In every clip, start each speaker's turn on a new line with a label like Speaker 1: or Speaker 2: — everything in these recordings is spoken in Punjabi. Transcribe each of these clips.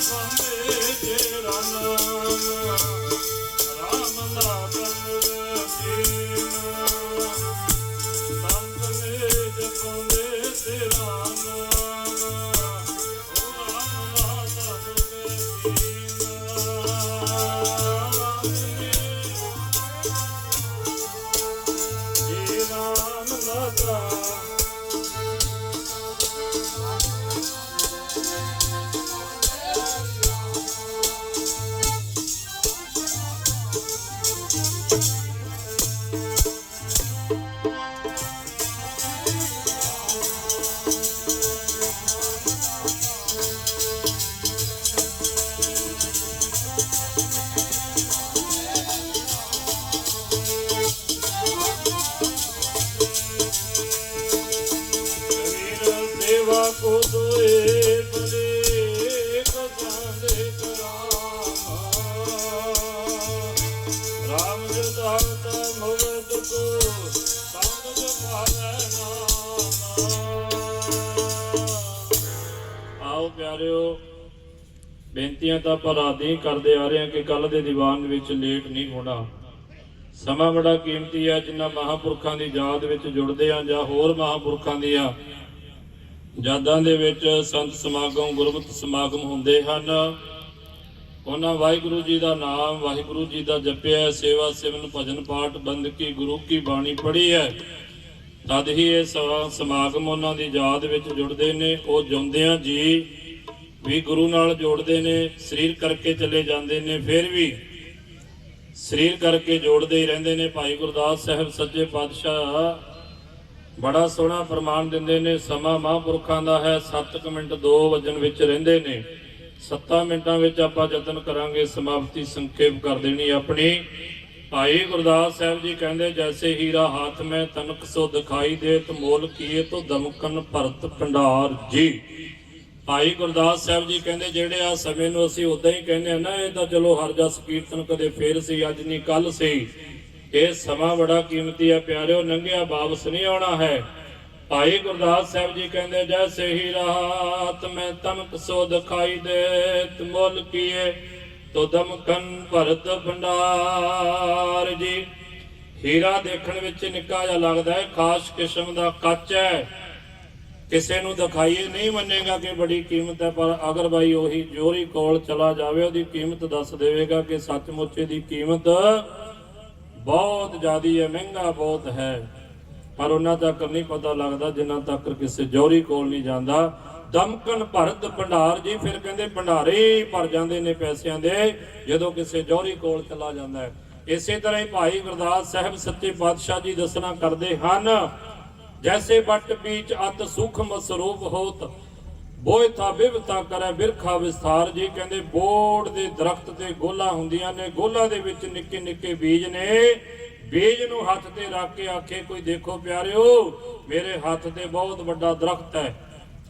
Speaker 1: Sunday. ਪਿਆਰਿਓ, ਬੇਨਤੀਆਂ ਤਾਂ ਆਪਾਂ ਕਰਦੇ ਆ ਰਹੇ ਹਾਂ ਕਿ ਕੱਲ ਦੇ ਦੀਵਾਨ ਵਿੱਚ ਲੇਟ ਨਹੀਂ ਹੋਣਾ। ਸਮਾਂ ਬੜਾ ਕੀਮਤੀ ਆ ਜਿਨ੍ਹਾਂ ਮਹਾਪੁਰਖਾਂ ਦੀ ਯਾਦ ਵਿੱਚ ਜੁੜਦੇ ਆ ਜਾਂ ਹੋਰ ਮਹਾਪੁਰਖਾਂ ਦੀਆਂ ਯਾਦਾਂ ਦੇ ਵਿੱਚ ਸੰਤ ਸਮਾਗਮ, ਗੁਰਮਤਿ ਸਮਾਗਮ ਹੁੰਦੇ ਹਨ। ਉਹਨਾਂ ਵਾਹਿਗੁਰੂ ਜੀ ਦਾ ਨਾਮ, ਵਾਹਿਗੁਰੂ ਜੀ ਦਾ ਜਪਿਆ, ਸੇਵਾ ਸਿਮਰਨ, ਭਜਨ ਪਾਠ ਬੰਦਗੀ ਗੁਰੂ ਕੀ ਬਾਣੀ ਪੜ੍ਹੀ ਹੈ। ਤਦ ਹੀ ਇਹ ਸਵਾ- ਸਮਾਗਮ ਉਹਨਾਂ ਦੀ ਯਾਦ ਵਿੱਚ ਜੁੜਦੇ ਨੇ, ਉਹ ਜਿਉਂਦਿਆਂ ਜੀ, ਵੀ ਗੁਰੂ ਨਾਲ ਜੋੜਦੇ ਨੇ, ਸਰੀਰ ਕਰਕੇ ਚਲੇ ਜਾਂਦੇ ਨੇ, ਫਿਰ ਵੀ ਸਰੀਰ ਕਰਕੇ ਜੋੜਦੇ ਹੀ ਰਹਿੰਦੇ ਨੇ। ਭਾਈ ਗੁਰਦਾਸ ਸਾਹਿਬ ਸੱਜੇ ਪਾਤਸ਼ਾਹ, ਬੜਾ ਸੋਹਣਾ ਫਰਮਾਨ ਦਿੰਦੇ ਨੇ, ਸਮਾਂ ਮਹਾਂਪੁਰਖਾਂ ਦਾ ਹੈ 7 ਮਿੰਟ 2 ਵਜਨ ਵਿੱਚ ਰਹਿੰਦੇ ਨੇ। 7 ਮਿੰਟਾਂ ਵਿੱਚ ਆਪਾਂ ਯਤਨ ਕਰਾਂਗੇ, ਸਮਾਪਤੀ ਸੰਖੇਪ ਕਰ ਦੇਣੀ ਆਪਣੀ। ਭਾਈ ਗੁਰਦਾਸ ਸਾਹਿਬ ਜੀ ਕਹਿੰਦੇ, ਜੈਸੇ ਹੀਰਾ ਹਾਥ ਮੈਂ ਤਨਕ ਸੋ ਦਿਖਾਈ ਦੇ ਤਮੋਲ ਮੋਲ ਕੀਏ ਤੋ ਦਮਕਨ ਭਰਤ ਭੰਡਾਰ ਜੀ। ਭਾਈ ਗੁਰਦਾਸ ਸਾਹਿਬ ਜੀ ਕਹਿੰਦੇ, ਜਿਹੜੇ ਆ ਸਮੇਂ ਨੂੰ ਅਸੀਂ ਉਦਾਂ ਹੀ ਕਹਿੰਦੇ ਆ ਨਾ, ਇਹ ਤਾਂ ਚਲੋ ਹਰ ਜਸ ਕੀਰਤਨ ਕਦੇ ਫੇਰ ਸੀ, ਅੱਜ ਨਹੀਂ ਕੱਲ ਸੀ। ਇਹ ਸਮਾਂ ਬੜਾ ਕੀਮਤੀ ਹੈ, ਪਿਆਰਿਓ ਲੰਘਿਆ ਵਾਪਸ ਨਹੀਂ ਆਉਣਾ ਹੈ। ਭਾਈ ਗੁਰਦਾਸ ਸਾਹਿਬ ਜੀ ਕਹਿੰਦੇ, ਜੈਸੇ ਹੀ ਰਾਤ ਮੈਂ ਤਮਕ ਸੋ ਦਿਖਾਈ ਦੇ ਤੁਮੁਲ ਕੀਏ ਤੋ ਦਮਕਨ ਭਰਤ ਭੰਡਾਰ ਜੀ। ਹੀਰਾ ਦੇਖਣ ਵਿੱਚ ਨਿੱਕਾ ਜਿਹਾ ਲੱਗਦਾ ਹੈ, ਖਾਸ ਕਿਸਮ ਦਾ ਕੱਚ ਹੈ। ਕਿਸੇ ਨੂੰ ਦਿਖਾਈਏ ਨਹੀਂ ਮੰਨੇਗਾ ਕਿ ਬੜੀ ਕੀਮਤ ਹੈ, ਪਰ ਅਗਰ ਭਾਈ ਉਹੀ ਜੋਰੀ ਕੋਲ ਚਲਾ ਜਾਵੇ, ਉਹਦੀ ਕੀਮਤ ਦੱਸ ਦੇਵੇਗਾ ਕਿ ਸੱਚਮੁੱਚ ਦੀ ਕੀਮਤ ਬਹੁਤ ਜ਼ਿਆਦੀ ਹੈ, ਮਹਿੰਗਾ ਬਹੁਤ ਹੈ। ਪਰ ਉਹਨਾਂ ਤੱਕ ਨਹੀਂ ਪਤਾ ਲੱਗਦਾ, ਜਿੰਨਾ ਤੱਕ ਕਿਸੇ ਜੋਰੀ ਕੋਲ ਨਹੀਂ ਜਾਂਦਾ। ਦਮਕਨ ਭਰਤ ਭੰਡਾਰ ਜੀ, ਫਿਰ ਕਹਿੰਦੇ ਭੰਡਾਰੇ ਭਰ ਜਾਂਦੇ ਨੇ ਪੈਸਿਆਂ ਦੇ, ਜਦੋਂ ਕਿਸੇ ਜੋਰੀ ਕੋਲ ਚਲਾ ਜਾਂਦਾ ਹੈ। ਇਸੇ ਤਰ੍ਹਾਂ ਹੀ ਭਾਈ ਗੁਰਦਾਸ ਸਾਹਿਬ ਸੱਚੇ ਪਾਤਸ਼ਾਹ ਜੀ ਦੱਸਣਾ ਕਰਦੇ ਹਨ, ਜੈਸੇ ਬੱਟ ਬੀਚ ਅਤ ਸੁਖ ਮਸਰੂਪ ਹੋਤ ਬੋਏ ਥਾ ਬਿਵਤਾ ਕਰੇ ਬਿਰਖਾ ਵਿਸਥਾਰ ਜੀ, ਕਹਿੰਦੇ ਬੋੜ ਦੇ ਦਰਖਤ ਤੇ ਗੋਲਾ ਹੁੰਦੀਆਂ ਨੇ, ਗੋਲਾ ਦੇ ਵਿੱਚ ਨਿੱਕੇ ਨਿੱਕੇ ਬੀਜ ਨੇ। ਬੀਜ ਨੂੰ ਹੱਥ ਤੇ ਰੱਖ ਕੇ ਆਖੇ, ਕੋਈ ਦੇਖੋ ਪਿਆਰਿਓ, ਮੇਰੇ ਹੱਥ ਤੇ ਬਹੁਤ ਵੱਡਾ ਦਰਖਤ ਹੈ।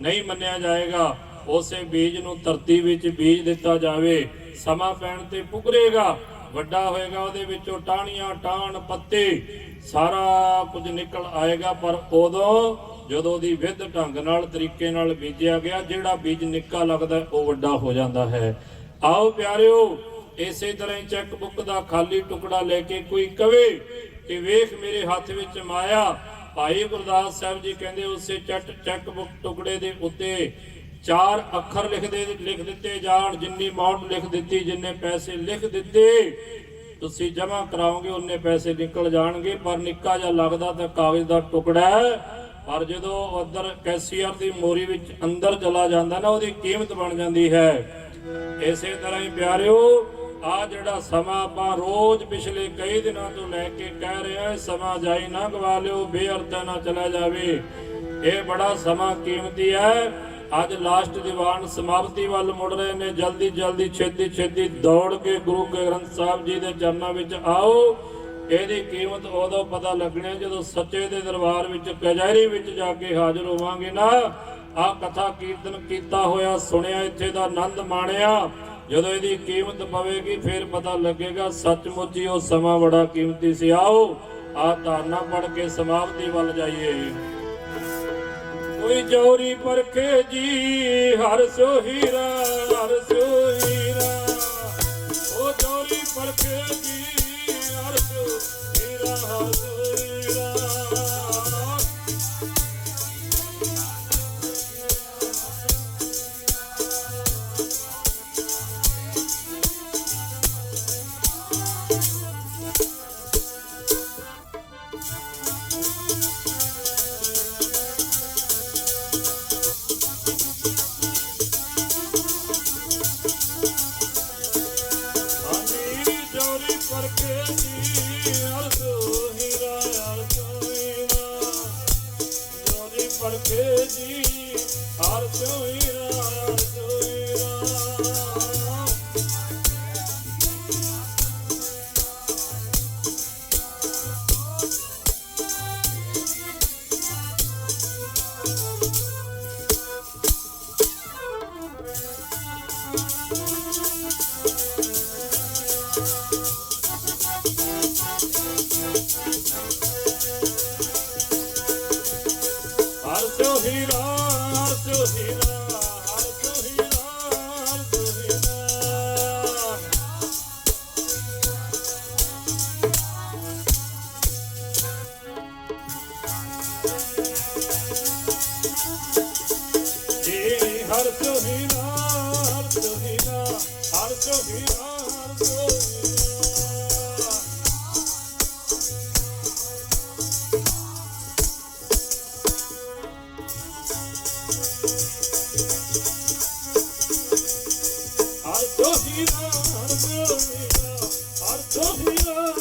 Speaker 1: ਨਹੀਂ ਮੰਨਿਆ ਜਾਏਗਾ, ਉਸੇ ਬੀਜ ਨੂੰ ਧਰਤੀ ਵਿੱਚ ਬੀਜ ਦਿੱਤਾ ਜਾਵੇ। ਸਮਾਂ ਪੈਣ ਤੇ ਪੁਗਰੇਗਾ, ਵੱਡਾ ਹੋਏਗਾ, ਉਹਦੇ ਵਿੱਚੋਂ ਟਾਹਣੀਆਂ, ਟਾਹਣ, ਪੱਤੇ, ਸਾਰਾ ਕੁਝ ਨਿਕਲ ਆਏਗਾ। ਪਰ ਉਦੋਂ ਜਦੋਂ ਦੀ ਵਿਧ ਢੰਗ ਨਾਲ, ਤਰੀਕੇ ਨਾਲ ਬੀਜਿਆ ਗਿਆ, ਜਿਹੜਾ ਬੀਜ ਨਿੱਕਾ ਲੱਗਦਾ, ਉਹ ਵੱਡਾ ਹੋ ਜਾਂਦਾ ਹੈ। ਆਓ ਪਿਆਰਿਓ ਇਸੇ ਤਰ੍ਹਾਂ ਹੀ ਚੈੱਕ ਬੁੱਕ ਦਾ ਖਾਲੀ ਟੁਕੜਾ ਲੈ ਕੇ ਕੋਈ ਕਵੇ ਕਿ ਵੇਖ ਮੇਰੇ ਹੱਥ ਵਿੱਚ ਮਾਇਆ। ਭਾਈ ਗੁਰਦਾਸ ਸਾਹਿਬ ਜੀ ਕਹਿੰਦੇ ਉਸੇ ਚੱਟ ਚੈੱਕ ਬੁੱਕ ਟੁਕੜੇ ਦੇ ਉੱਤੇ ਚਾਰ ਅੱਖਰ ਲਿਖ ਦੇ, ਲਿਖ ਦਿੱਤੇ ਜਾਣ, ਜਿੰਨੀ ਅਮਾਉਂਟ ਲਿਖ ਦਿੱਤੀ, ਜਿੰਨੇ ਪੈਸੇ ਲਿਖ ਦਿੱਤੇ, ਤੁਸੀਂ ਜਮ੍ਹਾਂ ਕਰਾਓਗੇ ਉਹਨੇ ਪੈਸੇ ਨਿਕਲ ਜਾਣਗੇ, ਪਰ ਨਿੱਕਾ ਜਿਹਾ ਲੱਗਦਾ ਤਾਂ ਕਾਗਜ਼ ਦਾ ਟੁਕੜਾ ਹੈ। ਪਰ ਜਦੋਂ ਉਧਰ ਕੈਸ਼ੀਅਰ ਦੀ ਮੋਰੀ ਵਿੱਚ ਅੰਦਰ ਚਲਾ ਜਾਂਦਾ ਨਾ, ਉਹਦੀ ਕੀਮਤ ਬਣ ਜਾਂਦੀ ਹੈ। ਇਸੇ ਤਰ੍ਹਾਂ ਹੀ ਪਿਆਰਿਓ ਆ ਜਿਹੜਾ ਸਮਾਂ ਆਪਾਂ ਰੋਜ਼ ਪਿਛਲੇ ਕਈ ਦਿਨਾਂ ਤੋਂ ਲੈ ਕੇ ਕਹਿ ਰਹੇ ਹਾਂ ਸਮਾਂ ਜਾਈ ਨਾ ਗਵਾ ਲਿਓ, ਬੇਅਰਥ ਨਾ ਚਲਾ ਜਾਵੇ। ਇਹ ਬੜਾ ਸਮਾਂ ਕੀਮਤੀ ਹੈ। ਅੱਜ ਲਾਸਟ ਦੀਵਾਨ ਸਮਾਪਤੀ ਵੱਲ ਮੁੜ ਰਹੇ ਨੇ। ਜਲਦੀ ਜਲਦੀ, ਛੇਤੀ ਛੇਤੀ ਦੌੜ ਕੇ ਗੁਰੂ ਗ੍ਰੰਥ ਸਾਹਿਬ ਜੀ ਦੇ ਚਰਨਾਂ ਵਿੱਚ ਆਓ। ਇਹਦੀ ਕੀਮਤ ਉਦੋਂ ਪਤਾ ਲੱਗਣੀ ਜਦੋਂ ਸੱਚੇ ਦੇ ਦਰਬਾਰ ਵਿੱਚ, ਕਚਹਿਰੀ ਵਿੱਚ ਜਾ ਕੇ ਹਾਜ਼ਰ ਹੋਵਾਂਗੇ ਨਾ। ਆ ਕਥਾ ਕੀਰਤਨ ਕੀਤਾ ਹੋਇਆ, ਸੁਣਿਆ, ਇੱਥੇ ਦਾ ਆਨੰਦ ਮਾਣਿਆ। ਜਦੋਂ ਇਹਦੀ ਕੀਮਤ ਪਵੇਗੀ, ਫਿਰ ਪਤਾ ਲੱਗੇਗਾ, ਸੱਚਮੁੱਚ ਉਹ ਸਮਾਂ ਬੜਾ ਕੀਮਤੀ ਸੀ। ਆਓ, ਆ ਧਾਰਨਾ ਪੜ ਕੇ ਸਮਾਪਤੀ ਵੱਲ ਜਾਈਏ। ਕੋਈ ਜੋਰੀ ਪਰਖੇ ਜੀ, ਹਰ ਸੋ ਹੀਰਾ ਹਰ ਸੋ ਹੀਰਾ ਉਹ ਜੋਰੀ ਪਰਖੇ ਜੀ, ਹਰ ਸੋ ਹੀਰਾ ਹਰ ਸੋ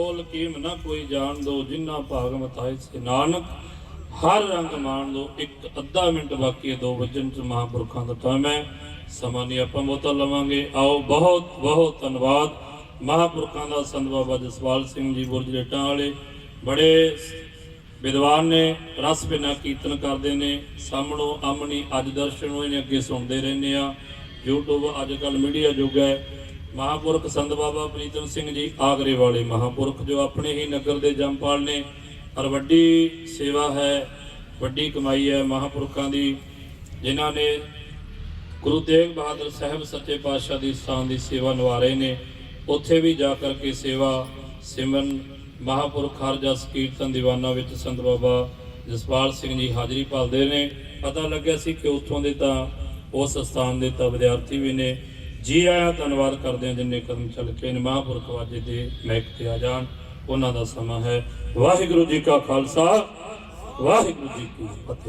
Speaker 1: ਨਾਮ ਕੀਮ ਨਾ ਕੋਈ ਜਾਣ ਦੋ, ਜਿੰਨਾ ਭਾਗ ਮਤਾਏ ਸੇ ਨਾਨਕ। ਹਰ ਰੰਗ ਮਾਣ ਦੋ ਇੱਕ ਅੱਧਾ ਮਿੰਟ ਬਾਕੀ ਹੈ, ਦੋ ਵਜਨ ਚ ਮਹਾਂਪੁਰਖਾਂ ਦਾ ਟਾਈਮ ਹੈ। ਸਮਾਂ ਨਹੀਂ, ਆਪਾਂ ਬਹੁਤਾ ਲਵਾਂਗੇ। ਆਓ, ਬਹੁਤ ਬਹੁਤ ਧੰਨਵਾਦ। ਮਹਾਂਪੁਰਖਾਂ ਦਾ ਸੰਤ ਬਾਬਾ ਜਸਵਾਲ ਸਿੰਘ ਜੀ ਗੁਰਜਰੇਟਾਂ ਵਾਲੇ। ਬੜੇ ਵਿਦਵਾਨ ਨੇ, ਰਸ ਬਿਨਾ ਕੀਰਤਨ ਕਰਦੇ ਨੇ। ਸਾਹਮਣੋਂ ਆਮਣੀ ਅੱਜ ਦਰਸ਼ਨ ਹੋਏ ਨੇ, ਅੱਗੇ ਸੁਣਦੇ ਰਹਿੰਦੇ ਆ YouTube ਅੱਜ ਕੱਲ ਮੀਡੀਆ ਯੁੱਗ ਹੈ। ਮਹਾਪੁਰਖ ਸੰਤ ਬਾਬਾ ਪ੍ਰੀਤਮ ਸਿੰਘ ਜੀ ਆਗਰੇ ਵਾਲੇ ਮਹਾਪੁਰਖ ਜੋ ਆਪਣੇ ਹੀ ਨਗਰ ਦੇ ਜੰਪਾਲ ਨੇ। ਔਰ ਵੱਡੀ ਸੇਵਾ ਹੈ, ਵੱਡੀ ਕਮਾਈ ਹੈ ਮਹਾਪੁਰਖਾਂ ਦੀ, ਜਿਨ੍ਹਾਂ ਨੇ ਗੁਰੂ ਤੇਗ ਬਹਾਦਰ ਸਾਹਿਬ ਸੱਚੇ ਪਾਤਸ਼ਾਹ ਦੀ ਸਥਾਨ ਦੀ ਸੇਵਾ ਨਿਭਾ ਨੇ। ਉੱਥੇ ਵੀ ਜਾ ਕਰਕੇ ਸੇਵਾ, ਸਿਮਰਨ, ਮਹਾਪੁਰਖ ਹਰ ਜਸ ਕੀਰਤਨ ਦੀਵਾਨਾ ਵਿੱਚ ਸੰਤ ਬਾਬਾ ਜਸਪਾਲ ਸਿੰਘ ਜੀ ਹਾਜ਼ਰੀ ਭਾਲਦੇ ਨੇ। ਪਤਾ ਲੱਗਿਆ ਸੀ ਕਿ ਉੱਥੋਂ ਦੇ ਤਾਂ ਉਸ ਸਥਾਨ ਦੇ ਤਾਂ ਵਿਦਿਆਰਥੀ ਵੀ ਨੇ। ਜੀ ਆਇਆਂ ਧੰਨਵਾਦ ਕਰਦੇ ਹਾਂ ਜਿੰਨੇ ਕਦਮ ਚੱਲ ਕੇ ਨੇ ਵਾਜੇ ਦੇ ਮਹਿਕ ਤੇ ਆ ਜਾਣ। ਉਹਨਾਂ ਦਾ ਸਮਾਂ ਹੈ। ਵਾਹਿਗੁਰੂ ਜੀ ਕਾ ਖਾਲਸਾ, ਵਾਹਿਗੁਰੂ ਜੀ ਕੀ ਫਤਿਹ।